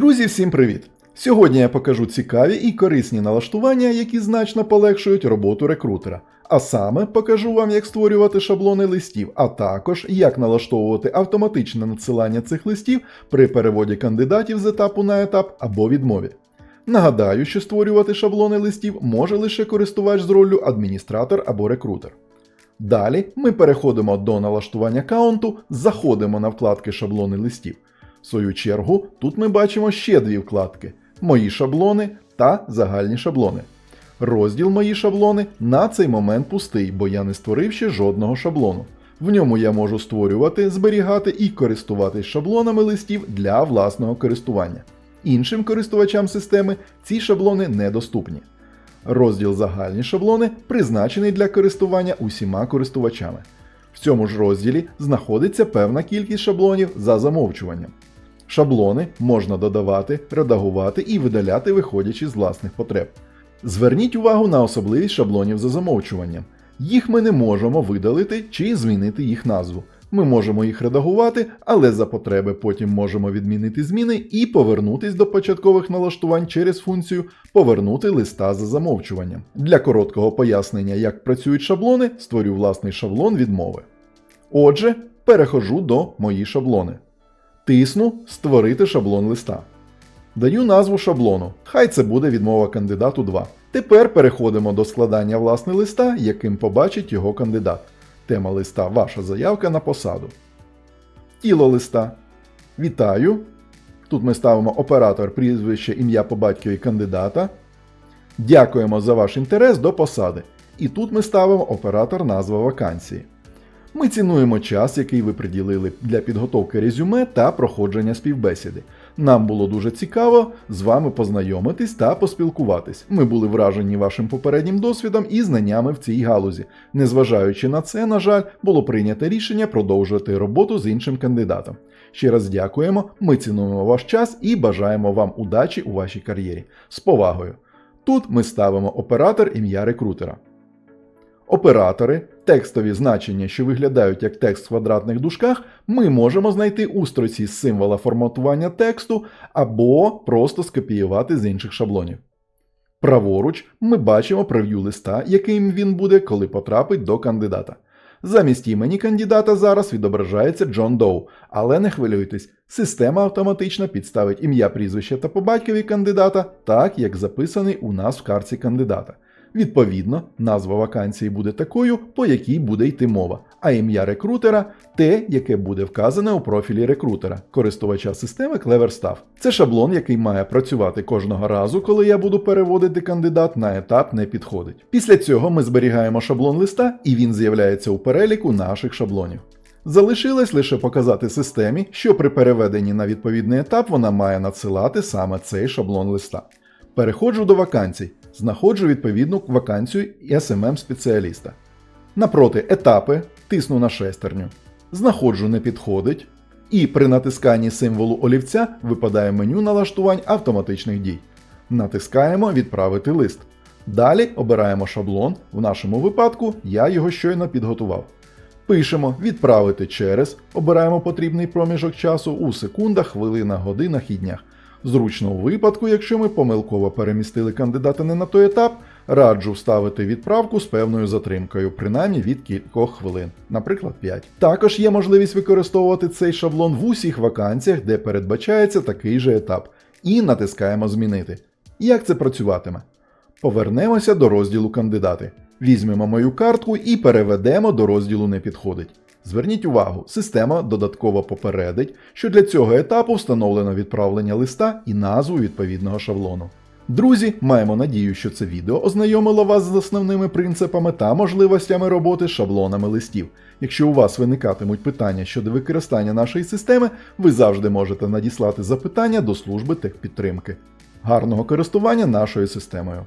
Друзі, всім привіт! Сьогодні я покажу цікаві і корисні налаштування, які значно полегшують роботу рекрутера. А саме покажу вам, як створювати шаблони листів, а також як налаштовувати автоматичне надсилання цих листів при переводі кандидатів з етапу на етап або відмові. Нагадаю, що створювати шаблони листів може лише користувач з роллю адміністратор або рекрутер. Далі ми переходимо до налаштування аккаунту, заходимо на вкладки шаблони листів. В свою чергу, тут ми бачимо ще дві вкладки: Мої шаблони та загальні шаблони. Розділ Мої шаблони на цей момент пустий, бо я не створив ще жодного шаблону. В ньому я можу створювати, зберігати і користуватись шаблонами листів для власного користування. Іншим користувачам системи ці шаблони недоступні. Розділ Загальні шаблони призначений для користування усіма користувачами. В цьому ж розділі знаходиться певна кількість шаблонів за замовчуванням. Шаблони можна додавати, редагувати і видаляти, виходячи з власних потреб. Зверніть увагу на особливість шаблонів за замовчуванням. Їх ми не можемо видалити чи змінити їх назву. Ми можемо їх редагувати, але за потреби потім можемо відмінити зміни і повернутись до початкових налаштувань через функцію Повернути листа за замовчуванням. Для короткого пояснення, як працюють шаблони, створю власний шаблон відмови. Отже, перехожу до мої шаблони. Тисну Створити шаблон листа. Даю назву шаблону. Хай це буде відмова кандидату 2. Тепер переходимо до складання власне листа, яким побачить його кандидат. Тема листа Ваша заявка на посаду. Тіло листа. Вітаю. Тут ми ставимо оператор прізвище ім'я по батькові кандидата. Дякуємо за ваш інтерес до посади. І тут ми ставимо оператор назва вакансії. Ми цінуємо час, який ви приділили для підготовки резюме та проходження співбесіди. Нам було дуже цікаво з вами познайомитись та поспілкуватись. Ми були вражені вашим попереднім досвідом і знаннями в цій галузі. Незважаючи на це, на жаль, було прийнято рішення продовжувати роботу з іншим кандидатом. Ще раз дякуємо, ми цінуємо ваш час і бажаємо вам удачі у вашій кар'єрі. З повагою. Тут ми ставимо оператор ім'я рекрутера. Оператори, текстові значення, що виглядають як текст в квадратних дужках, ми можемо знайти у строці з символа форматування тексту або просто скопіювати з інших шаблонів. Праворуч ми бачимо прев'ю листа, яким він буде, коли потрапить до кандидата. Замість імені кандидата зараз відображається Джон Доу, але не хвилюйтесь, система автоматично підставить ім'я прізвище та по батькові кандидата, так як записаний у нас в карці кандидата. Відповідно, назва вакансії буде такою, по якій буде йти мова, а ім'я рекрутера те, яке буде вказане у профілі рекрутера, користувача системи CleverStaff. Це шаблон, який має працювати кожного разу, коли я буду переводити кандидат на етап не підходить. Після цього ми зберігаємо шаблон листа, і він з'являється у переліку наших шаблонів. Залишилось лише показати системі, що при переведенні на відповідний етап вона має надсилати саме цей шаблон листа. Переходжу до вакансій, знаходжу відповідну вакансію smm спеціаліста. Напроти етапи тисну на шестерню. Знаходжу не підходить. І при натисканні символу олівця випадає меню налаштувань автоматичних дій. Натискаємо Відправити лист. Далі обираємо шаблон, в нашому випадку я його щойно підготував. Пишемо Відправити через, обираємо потрібний проміжок часу у секундах, хвилинах, годинах і днях. Зручно у випадку, якщо ми помилково перемістили кандидата не на той етап, раджу вставити відправку з певною затримкою, принаймні від кількох хвилин, наприклад 5. Також є можливість використовувати цей шаблон в усіх вакансіях, де передбачається такий же етап, і натискаємо Змінити. Як це працюватиме? Повернемося до розділу Кандидати. Візьмемо мою картку і переведемо до розділу Не підходить. Зверніть увагу, система додатково попередить, що для цього етапу встановлено відправлення листа і назву відповідного шаблону. Друзі, маємо надію, що це відео ознайомило вас з основними принципами та можливостями роботи з шаблонами листів. Якщо у вас виникатимуть питання щодо використання нашої системи, ви завжди можете надіслати запитання до служби техпідтримки. Гарного користування нашою системою!